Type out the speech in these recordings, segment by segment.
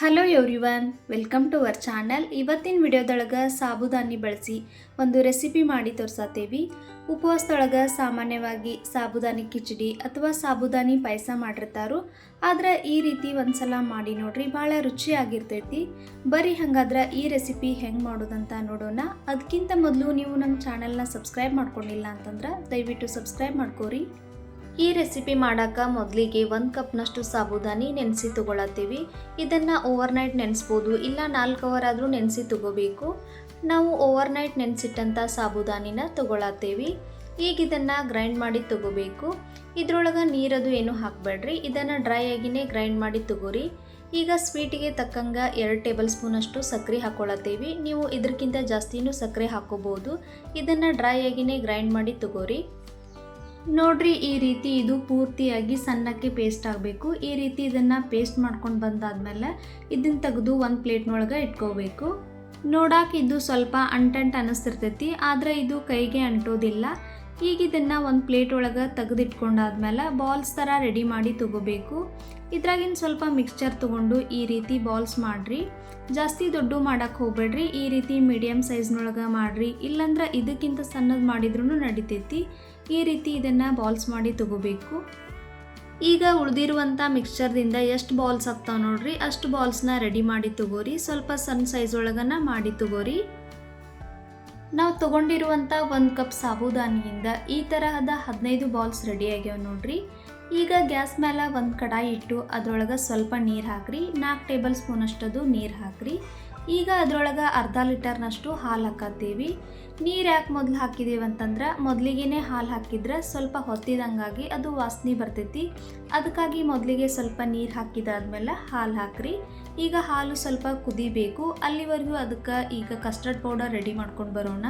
Hello everyone welcome to our channel ಇವತ್ತಿನ ವಿಡಿಯೋದೊಳಗೆ ಸಾಬುದಾನಿ ಬಳಸಿ ಒಂದು ರೆಸಿಪಿ ಮಾಡಿ ತೋರ್ಸತ್ತೇವಿ ಉಪವಾಸದೊಳಗೆ ಸಾಮಾನ್ಯವಾಗಿ ಸಾಬುದಾನಿ ಕಿಚಡಿ ಅಥವಾ ಸಾಬುದಾನಿ ಪಾಯಸ ಮಾಡಿರ್ತಾರೋ. ಆದ್ರೆ ಈ ರೀತಿ ಒಂದ್ಸಲ ಮಾಡಿ ನೋಡ್ರಿ, ಭಾಳ ರುಚಿಯಾಗಿರ್ತೈತಿ. ಬರೀ ಹಂಗಾದ್ರೆ ಈ ರೆಸಿಪಿ ಹೆಂಗೆ ಮಾಡೋದಂತ ನೋಡೋಣ. ಅದಕ್ಕಿಂತ ಮೊದಲು ನೀವು ನಮ್ಮ ಚಾನಲ್ನ ಸಬ್ಸ್ಕ್ರೈಬ್ ಮಾಡ್ಕೊಂಡಿಲ್ಲ ಅಂತಂದ್ರೆ ದಯವಿಟ್ಟು ಸಬ್ಸ್ಕ್ರೈಬ್ ಮಾಡ್ಕೋರಿ. ಈ ರೆಸಿಪಿ ಮಾಡಾಕ ಮೊದಲಿಗೆ ಒಂದು ಕಪ್ನಷ್ಟು ಸಾಬುದಾನಿ ನೆನೆಸಿ ತಗೊಳತ್ತೀವಿ. ಇದನ್ನು ಓವರ್ನೈಟ್ ನೆನೆಸ್ಬೋದು, ಇಲ್ಲ ನಾಲ್ಕು ಅವರ್ ಆದರೂ ನೆನೆಸಿ ತಗೋಬೇಕು. ನಾವು ಓವರ್ನೈಟ್ ನೆನೆಸಿಟ್ಟಂಥ ಸಾಬುದಾನಿನ ತಗೊಳತ್ತೀವಿ. ಈಗ ಇದನ್ನು ಗ್ರೈಂಡ್ ಮಾಡಿ ತಗೋಬೇಕು. ಇದರೊಳಗೆ ನೀರದು ಏನು ಹಾಕಬೇಡ್ರಿ, ಇದನ್ನು ಡ್ರೈ ಆಗಿನೇ ಗ್ರೈಂಡ್ ಮಾಡಿ ತಗೋರಿ. ಈಗ ಸ್ವೀಟಿಗೆ ತಕ್ಕಂಗೆ ಎರಡು ಟೇಬಲ್ ಸ್ಪೂನಷ್ಟು ಸಕ್ಕರೆ ಹಾಕ್ಕೊಳತ್ತೀವಿ ನೀವು ಇದಕ್ಕಿಂತ ಜಾಸ್ತಿನೂ ಸಕ್ಕರೆ ಹಾಕೋಬೋದು. ಇದನ್ನು ಡ್ರೈ ಆಗಿನೇ ಗ್ರೈಂಡ್ ಮಾಡಿ ತಗೋರಿ. ನೋಡ್ರಿ, ಈ ರೀತಿ ಇದು ಪೂರ್ತಿಯಾಗಿ ಸಣ್ಣಕ್ಕೆ ಪೇಸ್ಟ್ ಆಗಬೇಕು. ಈ ರೀತಿ ಇದನ್ನು ಪೇಸ್ಟ್ ಮಾಡ್ಕೊಂಡು ಬಂದಾದಮೇಲೆ ಇದನ್ನ ತೆಗೆದು ಒಂದು ಪ್ಲೇಟ್ನೊಳಗೆ ಇಟ್ಕೋಬೇಕು. ನೋಡಕ್ಕೆ ಇದು ಸ್ವಲ್ಪ ಅಂಟಂಟ್ ಅನ್ನಿಸ್ತಿರ್ತೈತಿ ಆದರೆ ಇದು ಕೈಗೆ ಅಂಟೋದಿಲ್ಲ. ಈಗ ಇದನ್ನು ಒಂದು ಪ್ಲೇಟ್ ಒಳಗೆ ತೆಗೆದಿಟ್ಕೊಂಡಾದ್ಮೇಲೆ ಬಾಲ್ಸ್ ಥರ ರೆಡಿ ಮಾಡಿ ತಗೋಬೇಕು. ಇದ್ರಾಗಿನ ಸ್ವಲ್ಪ ಮಿಕ್ಸ್ಚರ್ ತೊಗೊಂಡು ಈ ರೀತಿ ಬಾಲ್ಸ್ ಮಾಡಿರಿ. ಜಾಸ್ತಿ ದೊಡ್ಡ ಮಾಡೋಕ್ಕೆ ಹೋಗ್ಬೇಡ್ರಿ, ಈ ರೀತಿ ಮೀಡಿಯಮ್ ಸೈಜ್ನೊಳಗೆ ಮಾಡಿರಿ. ಇಲ್ಲಾಂದ್ರೆ ಇದಕ್ಕಿಂತ ಸಣ್ಣದು ಮಾಡಿದ್ರೂ ನಡಿತೈತಿ. ಈ ರೀತಿ ಇದನ್ನು ಬಾಲ್ಸ್ ಮಾಡಿ ತಗೋಬೇಕು. ಈಗ ಉಳಿದಿರುವಂಥ ಮಿಕ್ಸ್ಚರ್ದಿಂದ ಎಷ್ಟು ಬಾಲ್ಸ್ ಆಗ್ತಾವೆ ನೋಡ್ರಿ? ಅಷ್ಟು ಬಾಲ್ಸ್ನ ರೆಡಿ ಮಾಡಿ ತಗೋರಿ. ಸ್ವಲ್ಪ ಸಣ್ಣ ಸೈಜ್ ಒಳಗನ ಮಾಡಿ ತಗೋರಿ. ನಾವು ತಗೊಂಡಿರುವಂಥ ಒಂದು ಕಪ್ ಸಾಬುದಾನಿಯಿಂದ ಈ ತರಹದ ಹದಿನೈದು ಬಾಲ್ಸ್ ರೆಡಿ ಆಗ್ಯಾವ ನೋಡ್ರಿ. ಈಗ ಗ್ಯಾಸ್ ಮೇಲೆ ಒಂದು ಕಡಾಯಿ ಇಟ್ಟು ಅದರೊಳಗೆ ಸ್ವಲ್ಪ ನೀರು ಹಾಕ್ರಿ. ನಾಲ್ಕು ಟೇಬಲ್ ಸ್ಪೂನ್ ಅಷ್ಟದು ನೀರು ಹಾಕ್ರಿ. ಈಗ ಅದರೊಳಗೆ ಅರ್ಧ ಲೀಟರ್ನಷ್ಟು ಹಾಲು ಹಾಕತ್ತೀವಿ. ನೀರು ಯಾಕೆ ಮೊದಲು ಹಾಕಿದ್ದೀವಿ ಅಂತಂದ್ರೆ ಮೊದಲಿಗೆ ಹಾಲು ಹಾಕಿದ್ರೆ ಸ್ವಲ್ಪ ಹೊತ್ತಿದಂಗಾಗಿ ಅದು ವಾಸನೆ ಬರ್ತೈತಿ. ಅದಕ್ಕಾಗಿ ಮೊದಲಿಗೆ ಸ್ವಲ್ಪ ನೀರು ಹಾಕಿದಾದ್ಮೇಲೆ ಹಾಲು ಹಾಕ್ರಿ. ಈಗ ಹಾಲು ಸ್ವಲ್ಪ ಕುದಿಬೇಕು. ಅಲ್ಲಿವರೆಗೂ ಅದಕ್ಕೆ ಈಗ ಕಸ್ಟರ್ಡ್ ಪೌಡರ್ ರೆಡಿ ಮಾಡ್ಕೊಂಡು ಬರೋಣ.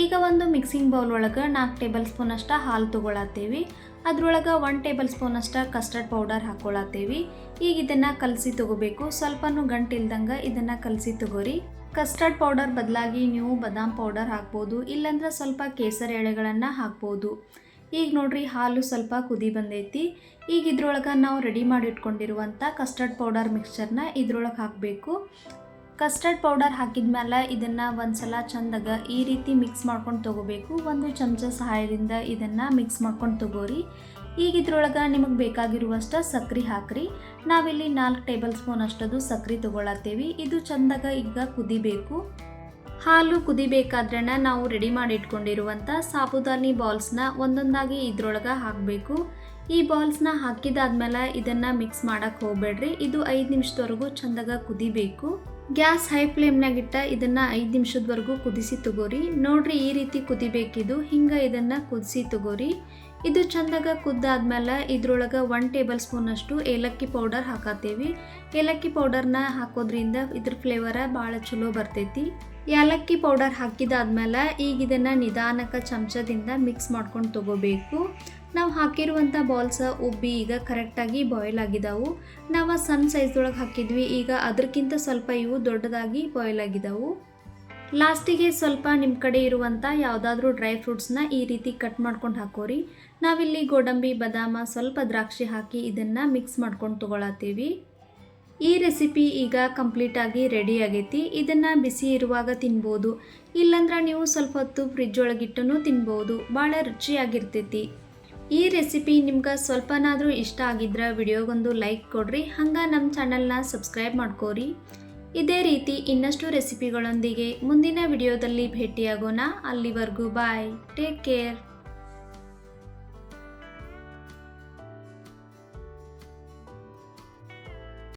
ಈಗ ಒಂದು ಮಿಕ್ಸಿಂಗ್ ಬೌಲ್ ಒಳಗೆ ನಾಲ್ಕು ಟೇಬಲ್ ಸ್ಪೂನ್ ಅಷ್ಟ ಹಾಲು ತೊಗೊಳತ್ತೀವಿ. ಅದ್ರೊಳಗೆ ಒನ್ ಟೇಬಲ್ ಸ್ಪೂನ್ ಅಷ್ಟ ಕಸ್ಟರ್ಡ್ ಪೌಡರ್ ಹಾಕ್ಕೊಳತ್ತೀವಿ ಈಗ ಇದನ್ನು ಕಲಸಿ ತೊಗೋಬೇಕು. ಸ್ವಲ್ಪನೂ ಗಂಟಿಲ್ದಂಗೆ ಇದನ್ನು ಕಲಸಿ ತಗೋರಿ. ಕಸ್ಟರ್ಡ್ ಪೌಡರ್ ಬದಲಾಗಿ ನೀವು ಬದಾಮ್ ಪೌಡರ್ ಹಾಕ್ಬೋದು. ಇಲ್ಲಾಂದ್ರೆ ಸ್ವಲ್ಪ ಕೇಸರಿ ಎಳೆಗಳನ್ನು ಹಾಕ್ಬೋದು. ಈಗ ನೋಡ್ರಿ ಹಾಲು ಸ್ವಲ್ಪ ಕುದಿ ಬಂದೈತಿ. ಈಗ ಇದ್ರೊಳಗೆ ನಾವು ರೆಡಿ ಮಾಡಿ ಇಟ್ಕೊಂಡಿರುವಂಥ ಕಸ್ಟರ್ಡ್ ಪೌಡರ್ ಮಿಕ್ಸ್ಚರ್ನ ಇದ್ರೊಳಗೆ ಹಾಕಬೇಕು. ಕಸ್ಟರ್ಡ್ ಪೌಡರ್ ಹಾಕಿದ ಮೇಲೆ ಇದನ್ನು ಒಂದ್ಸಲ ಚಂದಾಗ ಈ ರೀತಿ ಮಿಕ್ಸ್ ಮಾಡ್ಕೊಂಡು ತೊಗೋಬೇಕು. ಒಂದು ಚಮಚ ಸಹಾಯದಿಂದ ಇದನ್ನು ಮಿಕ್ಸ್ ಮಾಡ್ಕೊಂಡು ತೊಗೋರಿ. ಈಗ ಇದ್ರೊಳಗೆ ನಿಮಗೆ ಬೇಕಾಗಿರುವಷ್ಟು ಸಕ್ರೆ ಹಾಕ್ರಿ. ನಾವಿಲ್ಲಿ ನಾಲ್ಕು ಟೇಬಲ್ ಸ್ಪೂನ್ ಅಷ್ಟದು ಸಕ್ರೆ ತೊಗೊಳತ್ತೇವೆ. ಇದು ಚಂದಾಗ ಈಗ ಕುದಿಬೇಕು. ಹಾಲು ಕುದಿಬೇಕಾದ್ರೆ ನಾವು ರೆಡಿ ಮಾಡಿ ಇಟ್ಕೊಂಡಿರುವಂಥ ಸಾಬುದಾನಿ ಬಾಲ್ಸ್ನ ಒಂದೊಂದಾಗಿ ಇದ್ರೊಳಗೆ ಹಾಕಬೇಕು. ಈ ಬಾಲ್ಸ್ನ ಹಾಕಿದಾದ್ಮೇಲೆ ಇದನ್ನು ಮಿಕ್ಸ್ ಮಾಡೋಕ್ಕೆ ಹೋಗಬೇಡ್ರಿ. ಇದು ಐದು ನಿಮಿಷದವರೆಗೂ ಚಂದಾಗ ಕುದಿಬೇಕು. ಗ್ಯಾಸ್ ಹೈ ಫ್ಲೇಮ್ನಾಗಿಟ್ಟ ಇದನ್ನು ಐದು ನಿಮಿಷದವರೆಗೂ ಕುದಿಸಿ ತಗೋರಿ. ನೋಡ್ರಿ ಈ ರೀತಿ ಕುದಿಬೇಕಿದು. ಹಿಂಗೆ ಇದನ್ನು ಕುದಿಸಿ ತಗೋರಿ. ಇದು ಚಂದಾಗ ಕುದ್ದಾದ್ಮೇಲೆ ಇದ್ರೊಳಗೆ ಒನ್ ಟೇಬಲ್ ಸ್ಪೂನಷ್ಟು ಏಲಕ್ಕಿ ಪೌಡರ್ ಹಾಕತ್ತೇವಿ. ಏಲಕ್ಕಿ ಪೌಡರ್ನ ಹಾಕೋದ್ರಿಂದ ಇದ್ರ ಫ್ಲೇವರ ಭಾಳ ಚಲೋ ಬರ್ತೈತಿ. ಏಲಕ್ಕಿ ಪೌಡರ್ ಹಾಕಿದಾದ್ಮೇಲೆ ಈಗ ಇದನ್ನು ನಿಧಾನಕ್ಕೆ ಚಮಚದಿಂದ ಮಿಕ್ಸ್ ಮಾಡ್ಕೊಂಡು ತಗೋಬೇಕು. ನಾವು ಹಾಕಿರುವಂಥ ಬಾಲ್ಸ ಉಬ್ಬಿ ಈಗ ಕರೆಕ್ಟಾಗಿ ಬಾಯ್ಲ್ ಆಗಿದಾವು. ನಾವು ಸಣ್ಣ ಸೈಜ್ದೊಳಗೆ ಹಾಕಿದ್ವಿ. ಈಗ ಅದಕ್ಕಿಂತ ಸ್ವಲ್ಪ ಇವು ದೊಡ್ಡದಾಗಿ ಬಾಯ್ಲ್ ಆಗಿದಾವು. ಲಾಸ್ಟಿಗೆ ಸ್ವಲ್ಪ ನಿಮ್ಮ ಕಡೆ ಇರುವಂಥ ಯಾವುದಾದ್ರೂ ಡ್ರೈ ಫ್ರೂಟ್ಸ್ನ ಈ ರೀತಿ ಕಟ್ ಮಾಡ್ಕೊಂಡು ಹಾಕೋರಿ. ನಾವಿಲ್ಲಿ ಗೋಡಂಬಿ, ಬದಾಮ ಸ್ವಲ್ಪ ದ್ರಾಕ್ಷಿ ಹಾಕಿ ಇದನ್ನು ಮಿಕ್ಸ್ ಮಾಡ್ಕೊಂಡು ತೊಗೊಳತ್ತೀವಿ. ಈ ರೆಸಿಪಿ ಈಗ ಕಂಪ್ಲೀಟಾಗಿ ರೆಡಿ ಆಗೈತಿ. ಇದನ್ನು ಬಿಸಿ ಇರುವಾಗ ತಿನ್ಬೋದು. ಇಲ್ಲಾಂದ್ರೆ ನೀವು ಸ್ವಲ್ಪ ಹೊತ್ತು ಫ್ರಿಜ್ ತಿನ್ಬೋದು. ಭಾಳ ರುಚಿಯಾಗಿರ್ತೈತಿ. ಈ ರೆಸಿಪಿ ನಿಮ್ಗೆ ಸ್ವಲ್ಪನಾದರೂ ಇಷ್ಟ ಆಗಿದ್ರೆ ವಿಡಿಯೋಗೊಂದು ಲೈಕ್ ಕೊಡ್ರಿ, ಹಂಗೆ ನಮ್ಮ ಚಾನಲ್ನ ಸಬ್ಸ್ಕ್ರೈಬ್ ಮಾಡ್ಕೋರಿ. ಇದೇ ರೀತಿ ಇನ್ನಷ್ಟು ರೆಸಿಪಿಗಳೊಂದಿಗೆ ಮುಂದಿನ ವಿಡಿಯೋದಲ್ಲಿ ಭೇಟಿಯಾಗೋಣ. ಅಲ್ಲಿವರೆಗೂ ಬಾಯ್, ಟೇಕ್ ಕೇರ್.